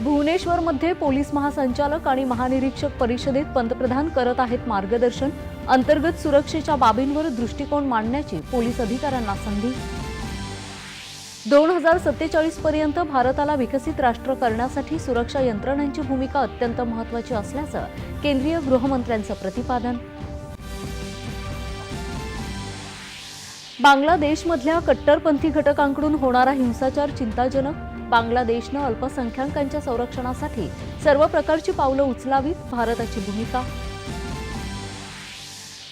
भुवनेश्वरमध्ये police महासंचालक आणि महानिरीक्षक परिषदेत पंतप्रधान करत आहेत मार्गदर्शन अंतर्गत सुरक्षेच्या बाबींवर दृष्टिकोन मांडण्याची पोलीस अधिकाऱ्यांना संधी. दोन हजार सत्तेचाळीस पर्यंत भारताला विकसित राष्ट्र करण्यासाठी सुरक्षा यंत्रणांची भूमिका अत्यंत महत्वाची असल्याचं केंद्रीय गृहमंत्र्यांचं प्रतिपादन. बांगलादेशमधल्या कट्टरपंथी घटकांकडून होणारा हिंसाचार चिंताजनक बांगलादेशनं अल्पसंख्याकांच्या संरक्षणासाठी सर्व प्रकारची पावलं उचलावीत भारताची भूमिका.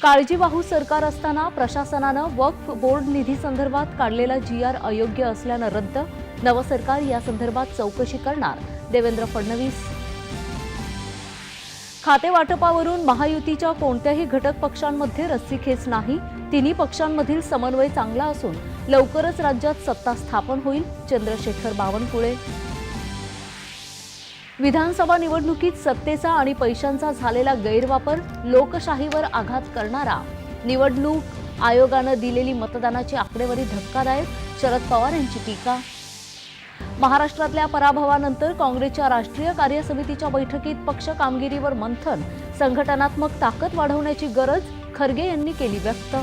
काळजीवाहू सरकार असताना प्रशासनानं वक्फ बोर्ड निधी संदर्भात काढलेला जी आर अयोग्य असल्यानं रद्द. नवं सरकार या संदर्भात चौकशी करणार देवेंद्र फडणवीस. खातेवाटपावरून महायुतीच्या कोणत्याही घटक पक्षांमध्ये रस्सीखेच नाही. तिन्ही पक्षांमधील समन्वय चांगला असून लवकरच राज्यात सत्ता स्थापन होईल. चंद्रशेखर बावनकुळे. विधानसभा निवडणुकीत सत्तेचा आणि पैशांचा झालेला गैरवापर लोकशाहीवर आघात करणारा. निवडणूक आयोगानं दिलेली मतदानाची आकडेवारी धक्कादायक शरद पवार यांची टीका. महाराष्ट्रातल्या पराभवानंतर काँग्रेसच्या राष्ट्रीय कार्यसमितीच्या बैठकीत पक्ष कामगिरीवर मंथन संघटनात्मक ताकद वाढवण्याची गरज खरगे यांनी केली व्यक्त.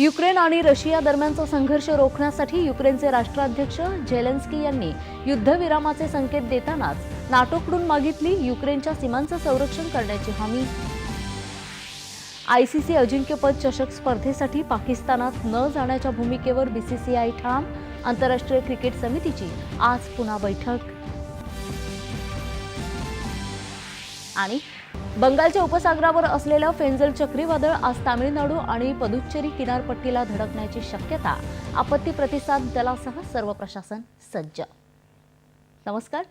युक्रेन आणि रशिया दरम्यानचा संघर्ष रोखण्यासाठी युक्रेनचे राष्ट्राध्यक्ष झेलेन्स्की यांनी युद्धविरामाचे संकेत देतानाच नाटोकडून मागितली युक्रेनच्या सीमांचं संरक्षण करण्याची हमी. आयसीसी अजिंक्यपद चषक स्पर्धेसाठी पाकिस्तानात न जाण्याच्या भूमिकेवर बीसीसीआय ठाम आंतरराष्ट्रीय क्रिकेट समितीची आज पुन्हा बैठक. आणि बंगालच्या उपसागरावर असलेलं फेंजल चक्रीवादळ आज तामिळनाडू आणि पदुच्चेरी किनारपट्टीला धडकण्याची शक्यता आपत्ती प्रतिसाद दलासह सर्व प्रशासन सज्ज. नमस्कार.